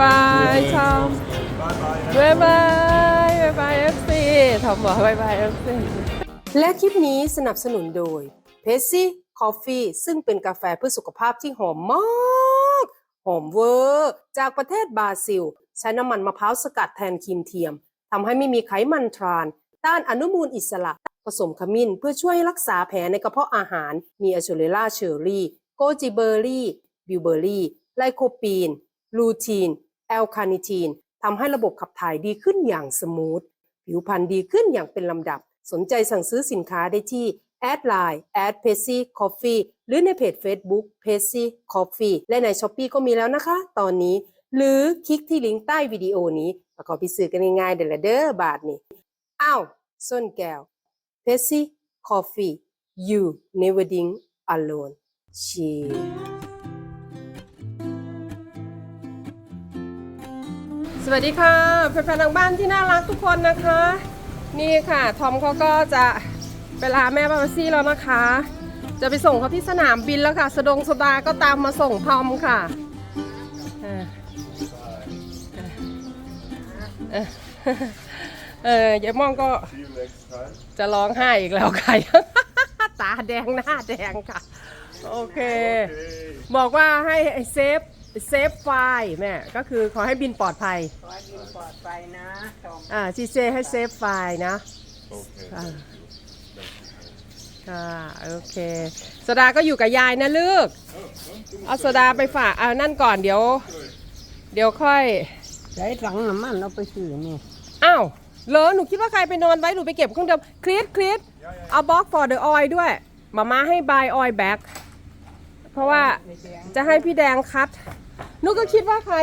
บายชอมบายบายบายบายเอฟซีทอมบอกบายบายเอฟซีและคลิปนี้สนับสนุนโดยเพสซี่คอฟฟี่ซึ่งเป็นกาแฟเพื่อสุขภาพที่หอมมาก หอมเวอร์ จากประเทศบราซิล ใช้น้ำมันมะพร้าวสกัดแทนครีมเทียมทำให้ไม่มีไขมันทราน ต้านอนุมูลอิสระ ผสมขมิ้นเพื่อช่วยรักษาแผลในกระเพาะอาหาร มีอะโชเลล่าเชอร์รี่ โกจิเบอร์รี่ บิวเบอร์รี่ ไลโคปีน ลูทีน แอลคานิทีนทำให้ระบบขับถ่ายดีขึ้นอย่างสมูท ผิวพรรณดีขึ้นอย่างเป็นลำดับ สนใจสั่งซื้อสินค้าได้ที่แอดไลน์แอดเพซี่คอฟฟี่หรือในเพจ Facebook p a c y Coffee และใน s h อ p e e ก็มีแล้วนะคะ ตอนนี้ หรือคลิกที่ลิงก์ใต้วิดีโอนี้แล้วก็ไปซื้อกันง่ายๆเดลเด้อบาทนี่อ้าวส้นแก้ว p a c y Coffee you never drink alone cheers สวัสดีค่ะแฟนๆทางบ้านที่น่ารักทุกคนนะคะ นี่ค่ะทอมเขาก็จะไปลาแม่บาบาซี่แล้วนะคะ จะไปส่งเขาที่สนามบินแล้วค่ะสะดงสดาก็ตามมาส่งทอมค่ะเออเออเออยายม่องก็จะร้องไห้อีกแล้วค่ะตาแดงหน้าแดงค่ะ โอเค บอกว่าให้เซฟ เซฟไฟล์แม่ก็คือขอให้บินปลอดภัยขอให้บินปลอดภัยนะทอมอ่าชีเซให้เซฟไฟล์นะ Okay. ค่ะค่ะ โอเคสดาก็อยู่กับยายนะลูก เอาสดาไปฝากเอานั่นก่อนเดี๋ยว เดี๋ยวค่อย ใช้ถังน้ำมันเอาไปซื้อนี่อ้าวเหรอหนูคิดว่าใครไปนอนไว้ หนูไปเก็บเครื่องเดิมคลิปคลิปเอาบ็อก for the oil ด้วยมาม่าให้ buy oil back เพราะว่าจะให้พี่แดงคัด นุก็คิดว่าใคร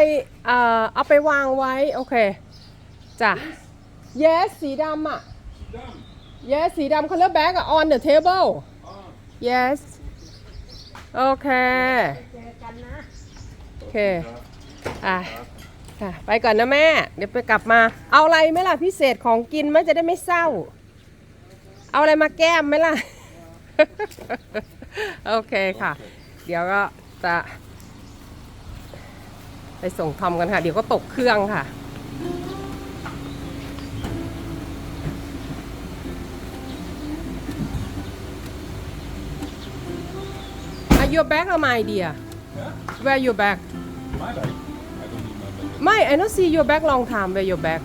เอ่อเอาไปวางไว้ โอเคจ้ะ yes สีดำอะ yes สีดำ color bag อะ on the table yes โอเคเจอกันนะ โอเคอะค่ะไปก่อนนะแม่ เดี๋ยวไปกลับมา เอาอะไรไหมล่ะพิเศษของกินไหมจะได้ไม่เศร้า เอาอะไรมาแก้มไหมล่ะ โอเคค่ะ เดี๋ยวก็จะ ไปส่งทอมกันค่ะ เดี๋ยวก็ตกเครื่องค่ะ Are your bag or my dear? Where your bag? My bag. I don't need my bag. ไม่ I don't see your bag long time where your bag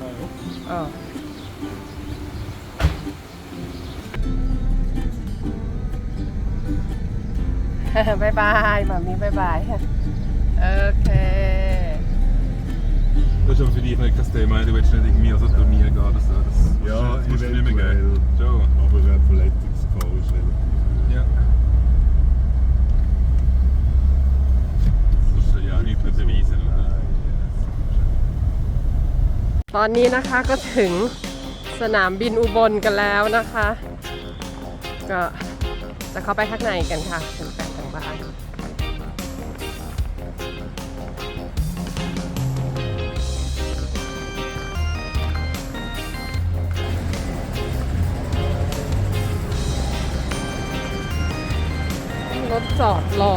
อ๋อบายบายมามีบายบาย โอเค Das ist aber für dich nicht das Thema. Du willst nicht irgendwie aus der Turnier gehen oder so. Das, Ja, das musst du nicht mehr eventuell. geben. Schon. Aber eine Verletzungsgefahr ist relativ. Ja. Das musst du ja nicht mehr beweisen. Oder? ตอนนี้นะคะก็ถึงสนามบินอุบลกันแล้วนะคะ ก็จะเข้าไปข้างในกันค่ะ รถจอดรอ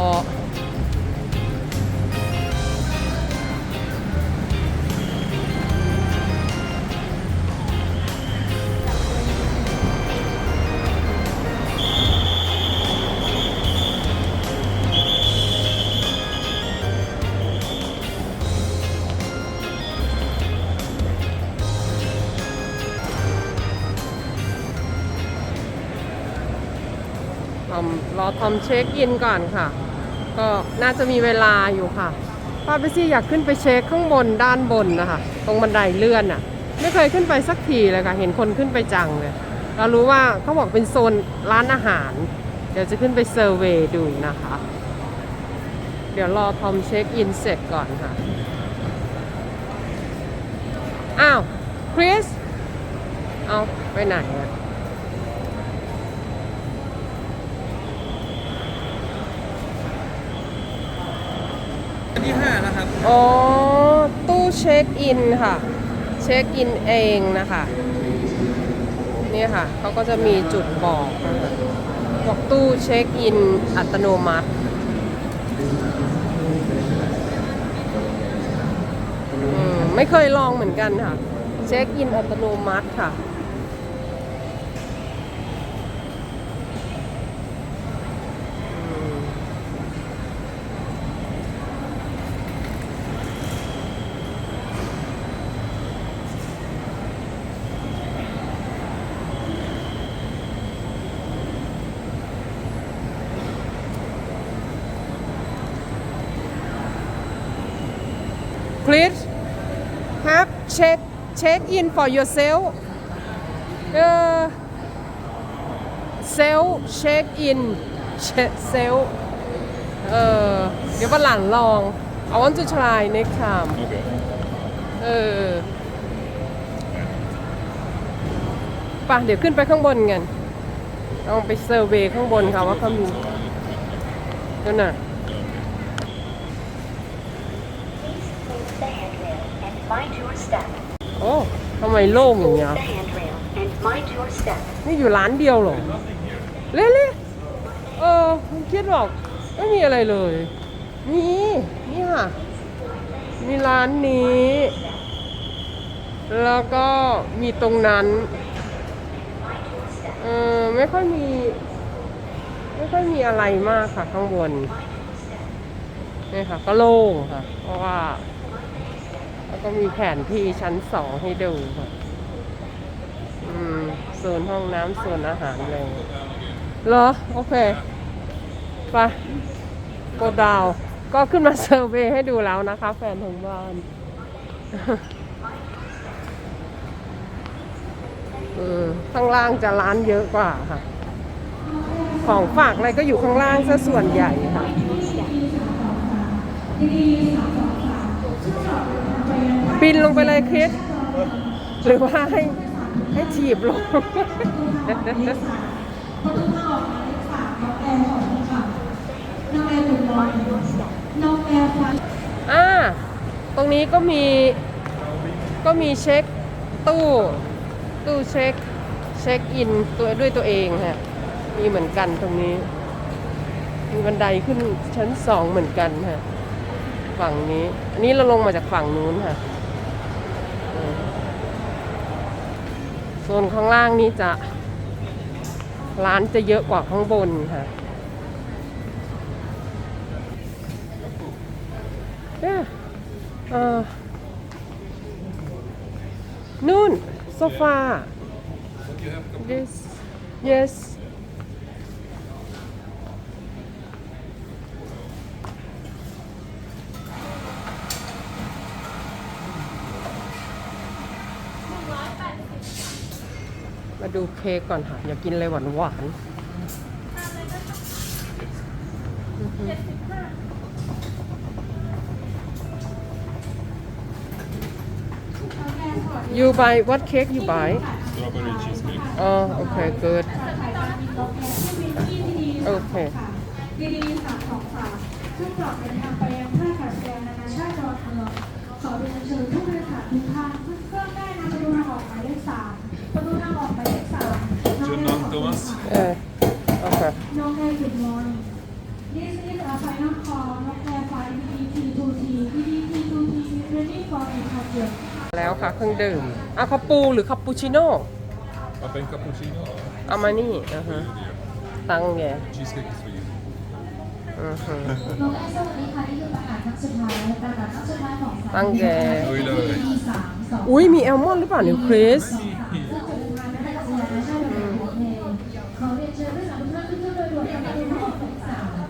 รอทำเช็คอินก่อนค่ะ ก็น่าจะมีเวลาอยู่ค่ะป้าไปซี่อยากขึ้นไปเช็คข้างบนด้านบนนะคะ ตรงบันไดเลื่อนอะ ไม่เคยขึ้นไปสักทีเลยค่ะ เห็นคนขึ้นไปจังเลย เรารู้ว่าเขาบอกเป็นโซนร้านอาหาร เดี๋ยวจะขึ้นไปเซอร์เวย์ดูนะคะ เดี๋ยวรอทอมเช็คอินเสร็จก่อนค่ะ อ้าว คริส เอาไปไหนอะ ที่5นะครับ อ๋อ ตู้เช็คอินค่ะ เช็คอินเองนะคะ นี่ค่ะ เขาก็จะมีจุดบอกบอกตู้เช็คอินอัตโนมัติไม่เคยลองเหมือนกันค่ะ เช็คอินอัตโนมัติค่ะ please have check check in for yourself เออ self check in check self เออเดี๋ยววันหลังลอง I want to try next time Okay. เออป่ะเดี๋ยวขึ้นไปข้างบนกันลองไปเซอร์เวย์ข้างบนค่ะว่าเขามีเดี๋ยวน่ะ Please the handrail and mind your step. โอ้ทำไมโล่งอย่าง Hold เงี้ย the handrail and mind your step. นี่อยู่ร้านเดียวเหรอ เล่เล่เออคุณคิดบอกไม่มีอะไรเลยมีนี่ค่ะ มีร้านนี้ แล้วก็มีตรงนั้น เออไม่ค่อยมี ไม่ค่อยมีอะไรมากค่ะข้างบน นี่ค่ะ ก็โล่งค่ะ เพราะว่า แล้วก็มีแผนที่ชั้นสองให้ดูค่ะอืมโซนห้องน้ำโซนอาหารเลยเหรอ โอเค ไปโกดาว ก็ขึ้นมาเซอร์เวย์ให้ดูแล้วนะคะ แฟนของบ้านอข้างล่างจะร้านเยอะกว่าค่ะ ของฝากอะไรก็อยู่ข้างล่างซะส่วนใหญ่ค่ะ ปีนลงไปเลยคริสหรือว่าให้ให้ถีบลงอ่าตรงนี้ก็มีก็มีเช็คตู้ตู้เช็คเช็คอินตัวด้วยตัวเองฮะมีเหมือนกันตรงนี้ มีบันไดขึ้นชั้นสองเหมือนกันฮะฝั่งนี้ อันนี้เราลงมาจากฝั่งนู้นค่ะ โซนข้างล่างนี้จะ ร้านจะเยอะกว่าข้างบนค่ะเนี่ยเออนู่นโซฟา this yes มาดูเค้กก่อนค่ะ อยากกินอะไรหวานหวานๆ you buy what cake you buy Strawberry cheesecake. oh okay good โอเค ดีๆสามสองสามซึ่งปลอดเดินทางไปยังท่าอากาศยานนานาชาติดอนเมืองขอเรียนเชิญผู้โดยสารทุกท่านขึ้นเครื่องได้นะประตูทางออกหมายเลขสาม ประตูทางออกหมายเลขสามน้อง Good แอ night, ร์ Thomas. เออโอเคน้องแอร์ good morning This is a final call น้องแอร์ flight DDT2T DDT2T is ready for departure แล้วค่ะเครื่องดื่มอะคาปูหรือคาปูชิโน่ Up and cappuccino. เอามานี่อ่าฮะตังแง Cheesecake is for you. อือฮึน้องแอร์สวัสดีค่ะนี่คือประกาศครั้งสุดท้ายประกาศครั้งสุดท้ายของสายตั้งแก ลุยเลยที่สามสอง อุ้ยมีแอลมอนด์หรือเปล่าเนี่ยคริส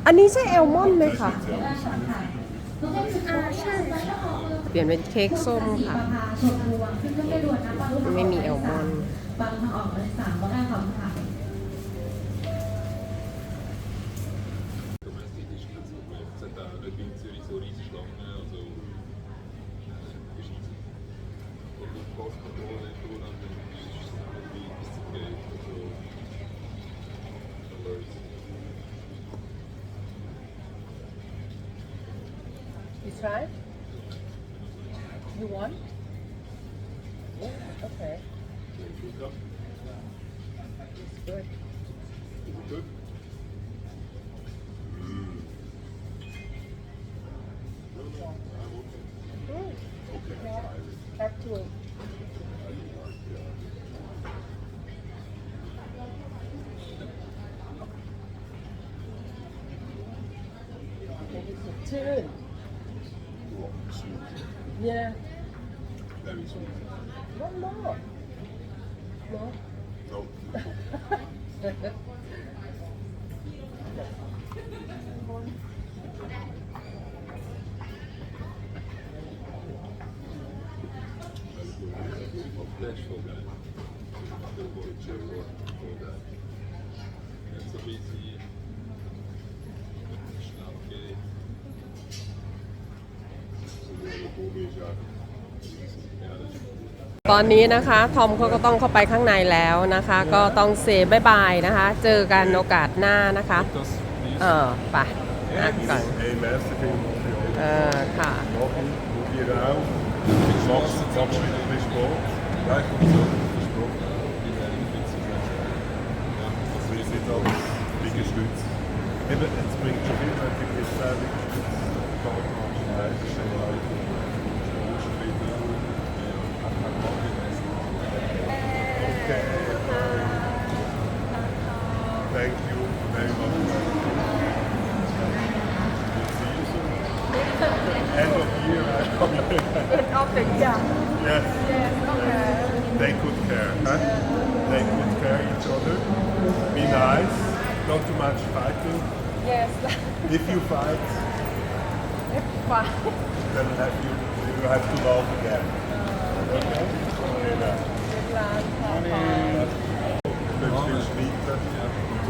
อันนี้ใช่แอลมอนด์ไหมคะเปลี่ยนเป็นเค้กส้มค่ะ ไม่มีแอลมอนด์ You try? You want? Yeah, okay. Good. Good. ชื่น yeah Very sweet. one more no No. Flash for that. Still got a chill for that. That's a busy. Schlafgeld. ตอนนี้นะคะ ทอมเขาก็ต้องเข้าไปข้างในแล้วนะคะ ก็ต้องเซบายบายนะคะ เจอกันโอกาสหน้านะคะ เออไปนะก่อนเออค่ะ Het springt zo in, maar ik heb hier staan. Ik kan het nog niet Thank you very much. See you soon. End of year, I come End of the year Yes. Take good care. Huh? Take good care each other. Be nice. Not too much fighting. yes If you fight, then have you you have to laugh again. Okay? Okay, now. Du kannst viel schneiden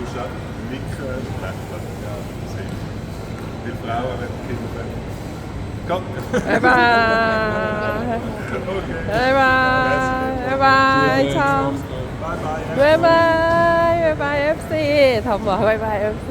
und du musst auch nicken und lächeln. Ja, das hilft. Die Frauen haben Kinder. Gott. บ๊ายบาย Okay. บ๊ายบายบ๊ายบายชอม Bye bye. บ๊ายบายบ๊ายบาย FC ทอมบอกบ๊ายบาย FC